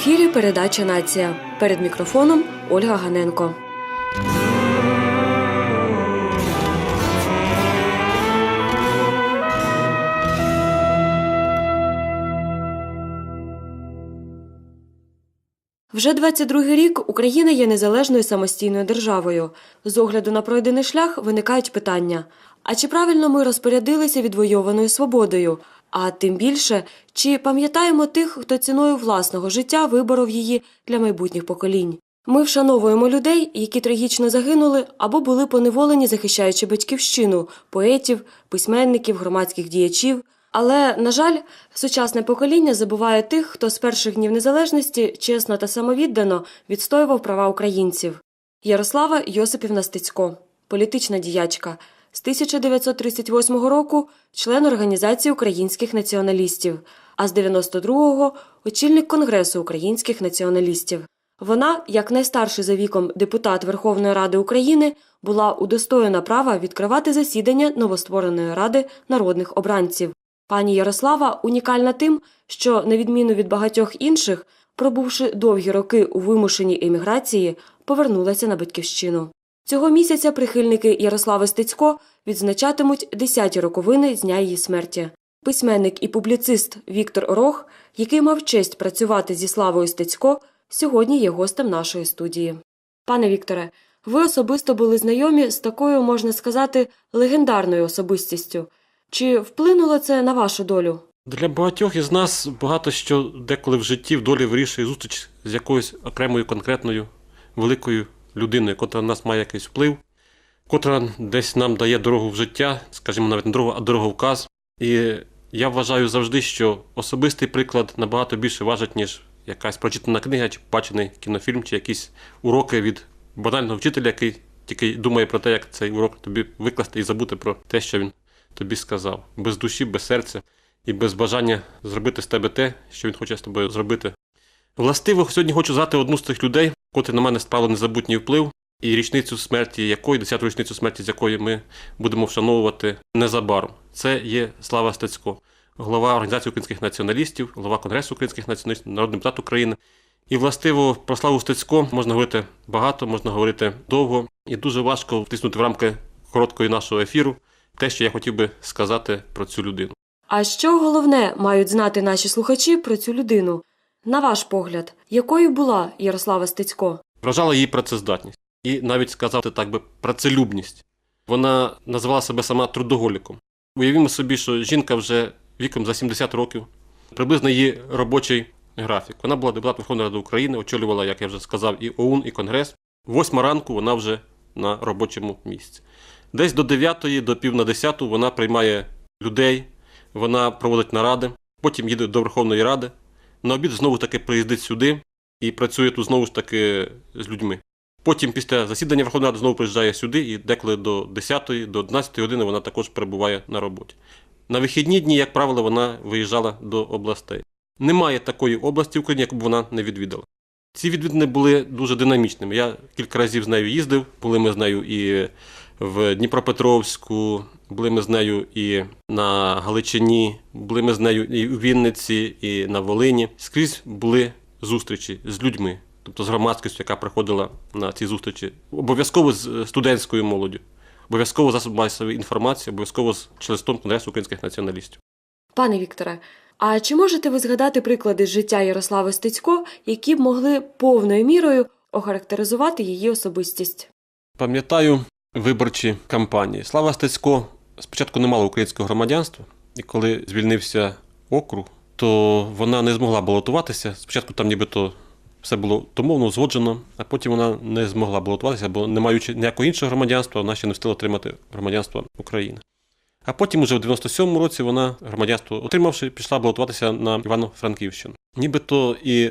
ефірі передача Нація. Перед мікрофоном Ольга Ганенко. Вже 22-й рік Україна є незалежною самостійною державою. З огляду на пройдений шлях виникають питання: а чи правильно ми розпорядилися відвойованою свободою? А тим більше, чи пам'ятаємо тих, хто ціною власного життя виборов її для майбутніх поколінь? Ми вшановуємо людей, які трагічно загинули або були поневолені, захищаючи батьківщину, поетів, письменників, громадських діячів. Але, на жаль, сучасне покоління забуває тих, хто з перших днів незалежності чесно та самовіддано відстоював права українців. Ярослава Йосипівна Стецько, політична діячка, з 1938 року член Організації українських націоналістів, а з 92-го – очільник Конгресу українських націоналістів. Вона, як найстарший за віком депутат Верховної Ради України, була удостоєна права відкривати засідання новоствореної Ради народних обранців. Пані Ярослава унікальна тим, що, на відміну від багатьох інших, пробувши довгі роки у вимушеній еміграції, повернулася на батьківщину. Цього місяця прихильники Ярослави Стецько відзначатимуть 10-ті роковини з дня її смерті. Письменник і публіцист Віктор Рох, який мав честь працювати зі Славою Стецько, сьогодні є гостем нашої студії. Пане Вікторе, ви особисто були знайомі з такою, можна сказати, легендарною особистістю. Чи вплинуло це на вашу долю? Для багатьох із нас багато що деколи в житті в долі вирішує зустріч з якоюсь окремою конкретною великою людиною, котра на нас має якийсь вплив, котра десь нам дає дорогу в життя, скажімо, навіть не дорогу, а дороговказ. І я вважаю завжди, що особистий приклад набагато більше важить, ніж якась прочитана книга, чи бачений кінофільм, чи якісь уроки від банального вчителя, який тільки думає про те, як цей урок тобі викласти і забути про те, що він тобі сказав. Без душі, без серця і без бажання зробити з тебе те, що він хоче з тобою зробити. Властиво, сьогодні хочу згадати одну з тих людей, котрі на мене справили незабутній вплив, і річницю смерті якої, 10-ту річницю смерті, з якої ми будемо вшановувати незабаром. Це є Слава Стецько, голова Організації українських націоналістів, голова Конгресу українських націоналістів, народний депутат України. І властиво про Славу Стецько можна говорити багато, можна говорити довго, і дуже важко втиснути в рамки короткої нашого ефіру те, що я хотів би сказати про цю людину. А що головне мають знати наші слухачі про цю людину? На ваш погляд, якою була Ярослава Стецько? Вражала її працездатність і навіть сказати так би працелюбність. Вона називала себе сама трудоголіком. Уявімо собі, що жінка вже віком за 70 років, приблизно її робочий графік. Вона була депутат Верховної Ради України, очолювала, як я вже сказав, і ОУН, і Конгрес. Восьма ранку вона вже на робочому місці. Десь до 9 до пів на 10 вона приймає людей, вона проводить наради, потім їде до Верховної Ради. На обід знову таки приїздить сюди і працює тут знову ж таки з людьми. Потім після засідання Верховної Ради знову приїжджає сюди, і деколи до 10 до 11 години вона також перебуває на роботі. На вихідні дні, як правило, вона виїжджала до областей. Немає такої області в Україні, яку б вона не відвідала. Ці відвідини були дуже динамічними. Я кілька разів з нею їздив, були ми з нею і в Дніпропетровську, були ми з нею і на Галичині, були ми з нею і у Вінниці, і на Волині. Скрізь були зустрічі з людьми, тобто з громадськістю, яка приходила на ці зустрічі. Обов'язково з студентською молоддю, обов'язково засоб масової інформації, обов'язково з членством Конгресу українських націоналістів. Пане Вікторе, а чи можете ви згадати приклади з життя Ярослави Стецько, які б могли повною мірою охарактеризувати її особистість? Пам'ятаю виборчі кампанії. Слава Стецько спочатку не мала українського громадянства, і коли звільнився округ, то вона не змогла балотуватися. Спочатку там нібито все було домовно, узгоджено, а потім вона не змогла балотуватися, бо не маючи ніякого іншого громадянства, вона ще не встигла отримати громадянство України. А потім, уже в 97-му році, вона громадянство отримавши, пішла балотуватися на Івано-Франківщину. Нібито і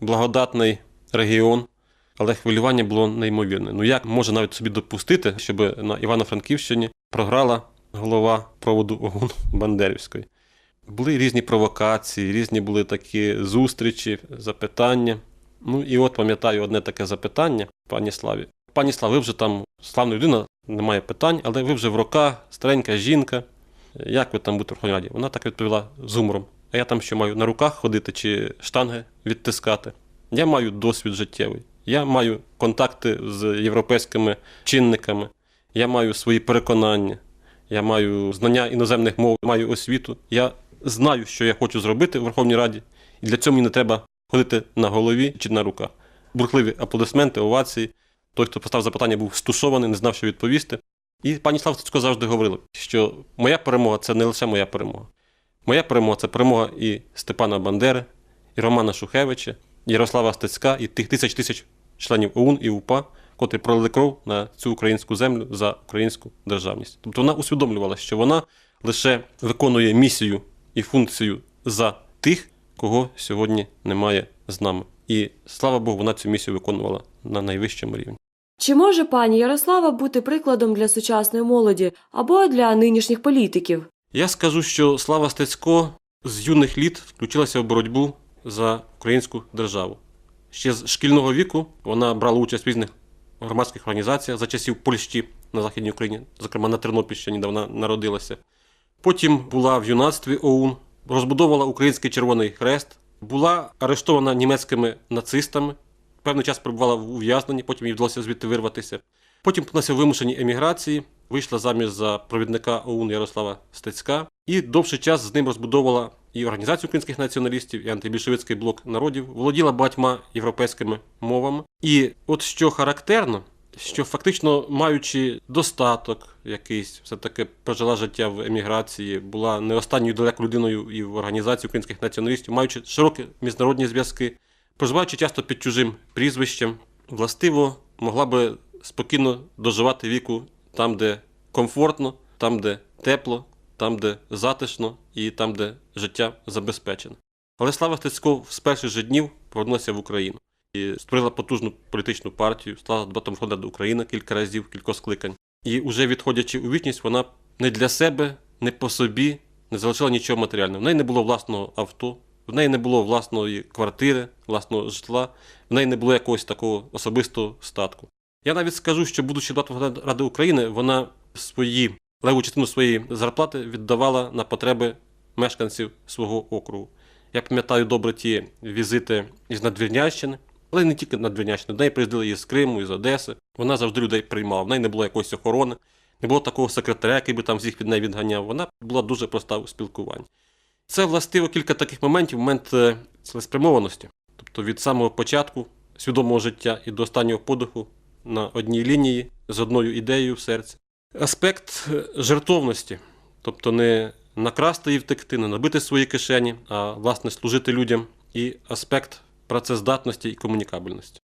благодатний регіон, але хвилювання було неймовірне. Ну як може навіть собі допустити, щоб на Івано-Франківщині програла голова проводу ОГУН Бандерівської? Були різні провокації, різні були такі зустрічі, запитання. Ну і от пам'ятаю одне таке запитання пані Славі. Пані Слава, ви вже там славна людина, немає питань, але ви вже в роках, старенька жінка. Як ви там будете в Раді? Вона так відповіла з гумором. А я там що маю на руках ходити чи штанги відтискати? Я маю досвід життєвий, я маю контакти з європейськими чинниками, я маю свої переконання, я маю знання іноземних мов, маю освіту. Я знаю, що я хочу зробити в Верховній Раді, і для цього мені не треба ходити на голові чи на руках. Бурхливі аплодисменти, овації. Той, хто поставив запитання, був стушований, не знав, що відповісти. І пані Слава Стецько завжди говорила, що моя перемога це не лише моя перемога. Моя перемога це перемога і Степана Бандери, і Романа Шухевича, Ярослава Стецька, і тих тисяч тисяч членів ОУН і УПА, котрі пролили кров на цю українську землю за українську державність. Тобто вона усвідомлювала, що вона лише виконує місію і функцію за тих, кого сьогодні немає з нами. І слава Богу, вона цю місію виконувала на найвищому рівні. Чи може пані Ярослава бути прикладом для сучасної молоді або для нинішніх політиків? Я скажу, що Слава Стецько з юних літ включилася в боротьбу за українську державу. Ще з шкільного віку вона брала участь в різних громадських організаціях за часів Польщі на Західній Україні, зокрема на Тернопільщині, де вона народилася. Потім була в юнацтві ОУН, розбудовувала Український Червоний Хрест, була арештована німецькими нацистами, певний час перебувала в ув'язненні, потім їй вдалося звідти вирватися. Потім опинилася в вимушеній еміграції, вийшла заміж за провідника ОУН Ярослава Стецька і довший час з ним розбудовувала і Організацію українських націоналістів, і антибільшовицький блок народів, володіла багатьма європейськими мовами. І от що характерно, що фактично маючи достаток якийсь, все-таки прожила життя в еміграції, була не останньою далеко людиною і в організації українських націоналістів, маючи широкі міжнародні зв'язки, проживаючи часто під чужим прізвищем, властиво могла би спокійно доживати віку там, де комфортно, там, де тепло, там, де затишно і там, де життя забезпечено. Але Слава Стецько з перших же днів повернулася в Україну і створила потужну політичну партію, стала дебатом фронту України кілька разів, кілька скликань. І вже відходячи у вічність, вона не для себе, не по собі не залишила нічого матеріального. В неї не було власного авто, в неї не було власної квартири, власного житла, в неї не було якогось такого особистого статку. Я навіть скажу, що, будучи депутатом Ради України, вона свої леву частину своєї зарплати віддавала на потреби мешканців свого округу. Я пам'ятаю добре ті візити із Надвірнянщини, але не тільки Надвірнянщини. До неї приїздили із Криму, із Одеси. Вона завжди людей приймала. В неї не було якоїсь охорони, не було такого секретаря, який би там всіх від неї відганяв. Вона була дуже проста у спілкуванні. Це властиво кілька таких моментів, момент е, цілеспрямованості. Тобто від самого початку свідомого життя і до останнього подиху на одній лінії з одною ідеєю в серці. Аспект е, жертовності, тобто не накрасти і втекти, не набити свої кишені, а власне служити людям, і аспект працездатності і комунікабельності.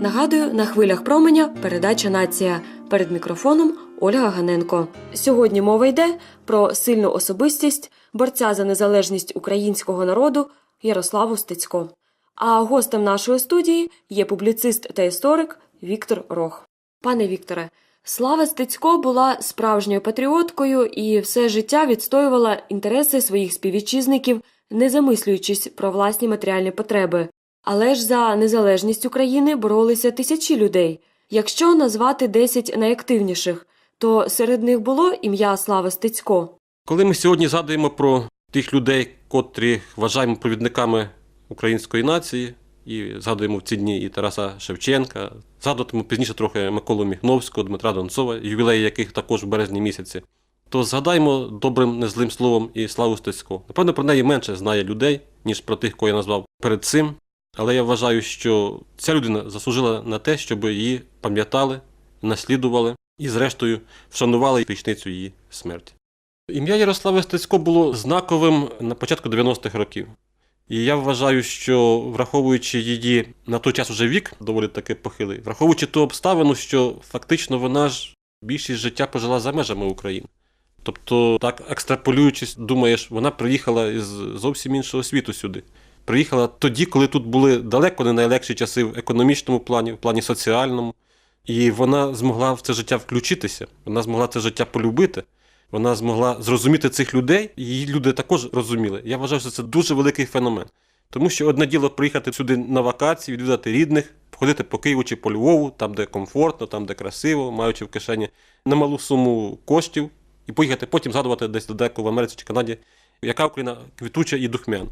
Нагадую, на хвилях променя передача Нація. Перед мікрофоном Ольга Ганенко. Сьогодні мова йде про сильну особистість борця за незалежність українського народу Ярославу Стецько. А гостем нашої студії є публіцист та історик Віктор Рох. Пане Вікторе, Слава Стецько була справжньою патріоткою і все життя відстоювала інтереси своїх співвітчизників, не замислюючись про власні матеріальні потреби. Але ж за незалежність України боролися тисячі людей. Якщо назвати 10 найактивніших, то серед них було ім'я Слава Стецько. Коли ми сьогодні згадуємо про тих людей, котрих вважаємо провідниками української нації, і згадуємо в ці дні і Тараса Шевченка, згадуватимемо пізніше трохи Миколу Міхновського, Дмитра Донцова, ювілеї яких також в березні місяці, то згадаймо добрим незлим словом і Славу Стецько. Напевно, про неї менше знає людей, ніж про тих, кого я назвав перед цим. Але я вважаю, що ця людина заслужила на те, щоб її пам'ятали, наслідували і, зрештою, вшанували річницю її смерті. Ім'я Ярослава Стецько було знаковим на початку 90-х років. І я вважаю, що враховуючи її на той час уже вік, доволі таки похилий, враховуючи ту обставину, що фактично вона ж більшість життя прожила за межами України. Тобто, так екстраполюючись, думаєш, вона приїхала із зовсім іншого світу сюди. Приїхала тоді, коли тут були далеко не найлегші часи в економічному плані, в плані соціальному. І вона змогла в це життя включитися, вона змогла це життя полюбити, вона змогла зрозуміти цих людей, її люди також розуміли. Я вважаю, що це дуже великий феномен. Тому що одне діло приїхати сюди на вакації, відвідати рідних, ходити по Києву чи по Львову, там, де комфортно, там, де красиво, маючи в кишені немалу суму коштів, і поїхати потім згадувати десь далеко в Америці чи Канаді яка Україна квітуча і духмяна.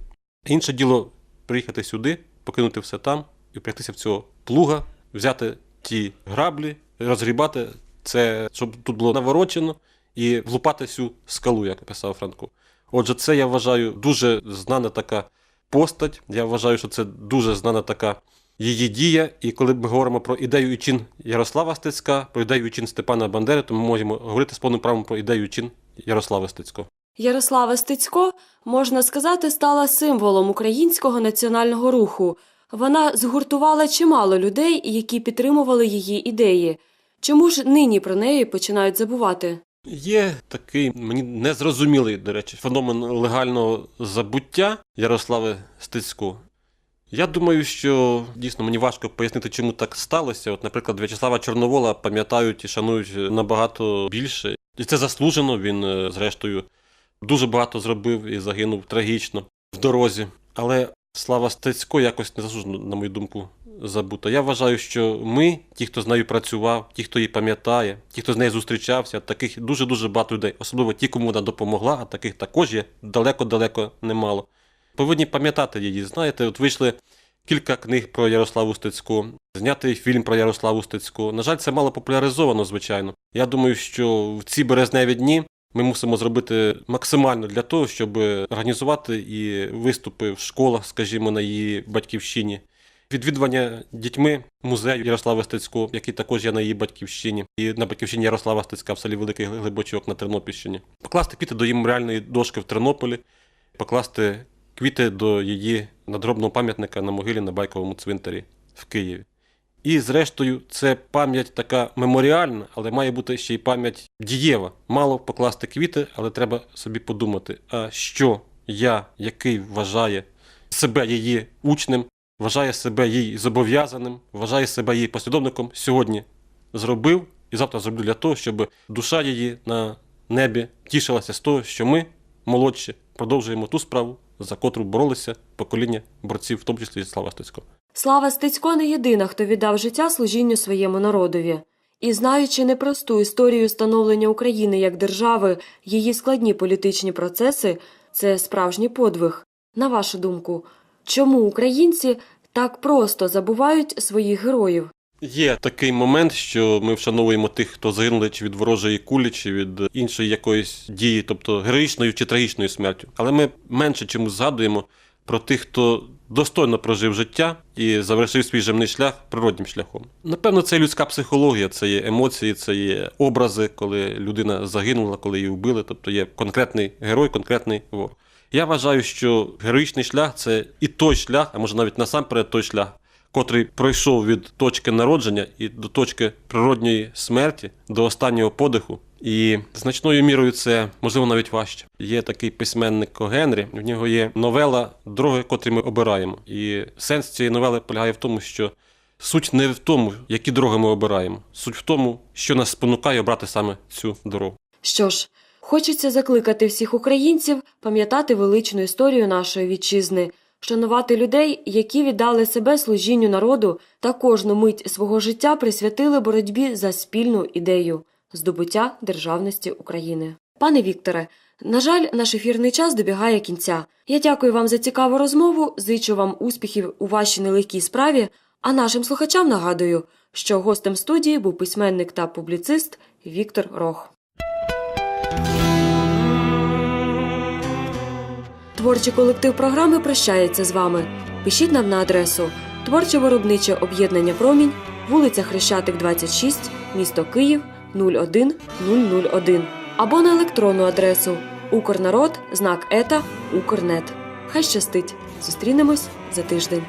Інше діло приїхати сюди, покинути все там і впрягтися в цього плуга, взяти ті граблі, розгрібати це, щоб тут було наворочено, і влупати всю скалу, як писав Франко. Отже, це я вважаю дуже знана така постать. Я вважаю, що це дуже знана така її дія. І коли ми говоримо про ідею і чин Ярослава Стецька, про ідею і чин Степана Бандери, то ми можемо говорити з повним правом про ідею і чин Ярослава Стецького. Ярослава Стецько, можна сказати, стала символом українського національного руху. Вона згуртувала чимало людей, які підтримували її ідеї. Чому ж нині про неї починають забувати? Є такий мені незрозумілий, до речі, феномен легального забуття Ярослави Стецько. Я думаю, що дійсно мені важко пояснити, чому так сталося. От, наприклад, В'ячеслава Чорновола пам'ятають і шанують набагато більше. І це заслужено. Він, е, зрештою, дуже багато зробив і загинув трагічно в дорозі. Але слава Стецько якось не заслужено, на мою думку, забута. Я вважаю, що ми, ті, хто з нею працював, ті, хто її пам'ятає, ті, хто з нею зустрічався, таких дуже-дуже багато людей, особливо ті, кому вона допомогла, а таких також є далеко-далеко немало. Повинні пам'ятати її. Знаєте, от вийшли кілька книг про Ярославу Стецько, знятий фільм про Ярославу Стецько. На жаль, це мало популяризовано, звичайно. Я думаю, що в ці березневі дні ми мусимо зробити максимально для того, щоб організувати і виступи в школах, скажімо, на її батьківщині. Відвідування дітьми музею Ярослава Стецько, який також є на її батьківщині, і на батьківщині Ярослава Стецька в селі Великий Глибочок на Тернопільщині. Покласти квіти до її меморіальної дошки в Тернополі, покласти квіти до її надгробного пам'ятника на могилі на Байковому цвинтарі в Києві. І, зрештою, це пам'ять така меморіальна, але має бути ще й пам'ять дієва. Мало покласти квіти, але треба собі подумати, а що я, який вважає себе її учнем, вважає себе їй зобов'язаним, вважає себе її послідовником, сьогодні зробив і завтра зроблю для того, щоб душа її на небі тішилася з того, що ми, молодші, продовжуємо ту справу, за котру боролися покоління борців, в тому числі і Слава Стецького. Слава Стецько не єдина, хто віддав життя служінню своєму народові. І знаючи непросту історію становлення України як держави, її складні політичні процеси, це справжній подвиг. На вашу думку, чому українці так просто забувають своїх героїв? Є такий момент, що ми вшановуємо тих, хто загинули чи від ворожої кулі, чи від іншої якоїсь дії, тобто героїчною чи трагічною смертю. Але ми менше чомусь згадуємо про тих, хто достойно прожив життя і завершив свій земний шлях природнім шляхом. Напевно, це людська психологія, це є емоції, це є образи, коли людина загинула, коли її вбили. Тобто є конкретний герой, конкретний ворог. Я вважаю, що героїчний шлях це і той шлях, а може навіть насамперед той шлях, котрий пройшов від точки народження і до точки природньої смерті, до останнього подиху. І значною мірою це можливо навіть важче. Є такий письменник. Генрі. В нього є новела Дороги, котрі ми обираємо. І сенс цієї новели полягає в тому, що суть не в тому, які дороги ми обираємо. Суть в тому, що нас спонукає обрати саме цю дорогу. Що ж, хочеться закликати всіх українців пам'ятати величну історію нашої вітчизни, шанувати людей, які віддали себе служінню народу та кожну мить свого життя присвятили боротьбі за спільну ідею здобуття державності України. Пане Вікторе, на жаль, наш ефірний час добігає кінця. Я дякую вам за цікаву розмову, зичу вам успіхів у вашій нелегкій справі. А нашим слухачам нагадую, що гостем студії був письменник та публіцист Віктор Рох. Творчий колектив програми прощається з вами. Пишіть нам на адресу Творче виробниче об'єднання Промінь, вулиця Хрещатик, 26, місто Київ 01001 або на електронну адресу Укрнарод, знак ета, Укрнет. Хай щастить! Зустрінемось за тиждень.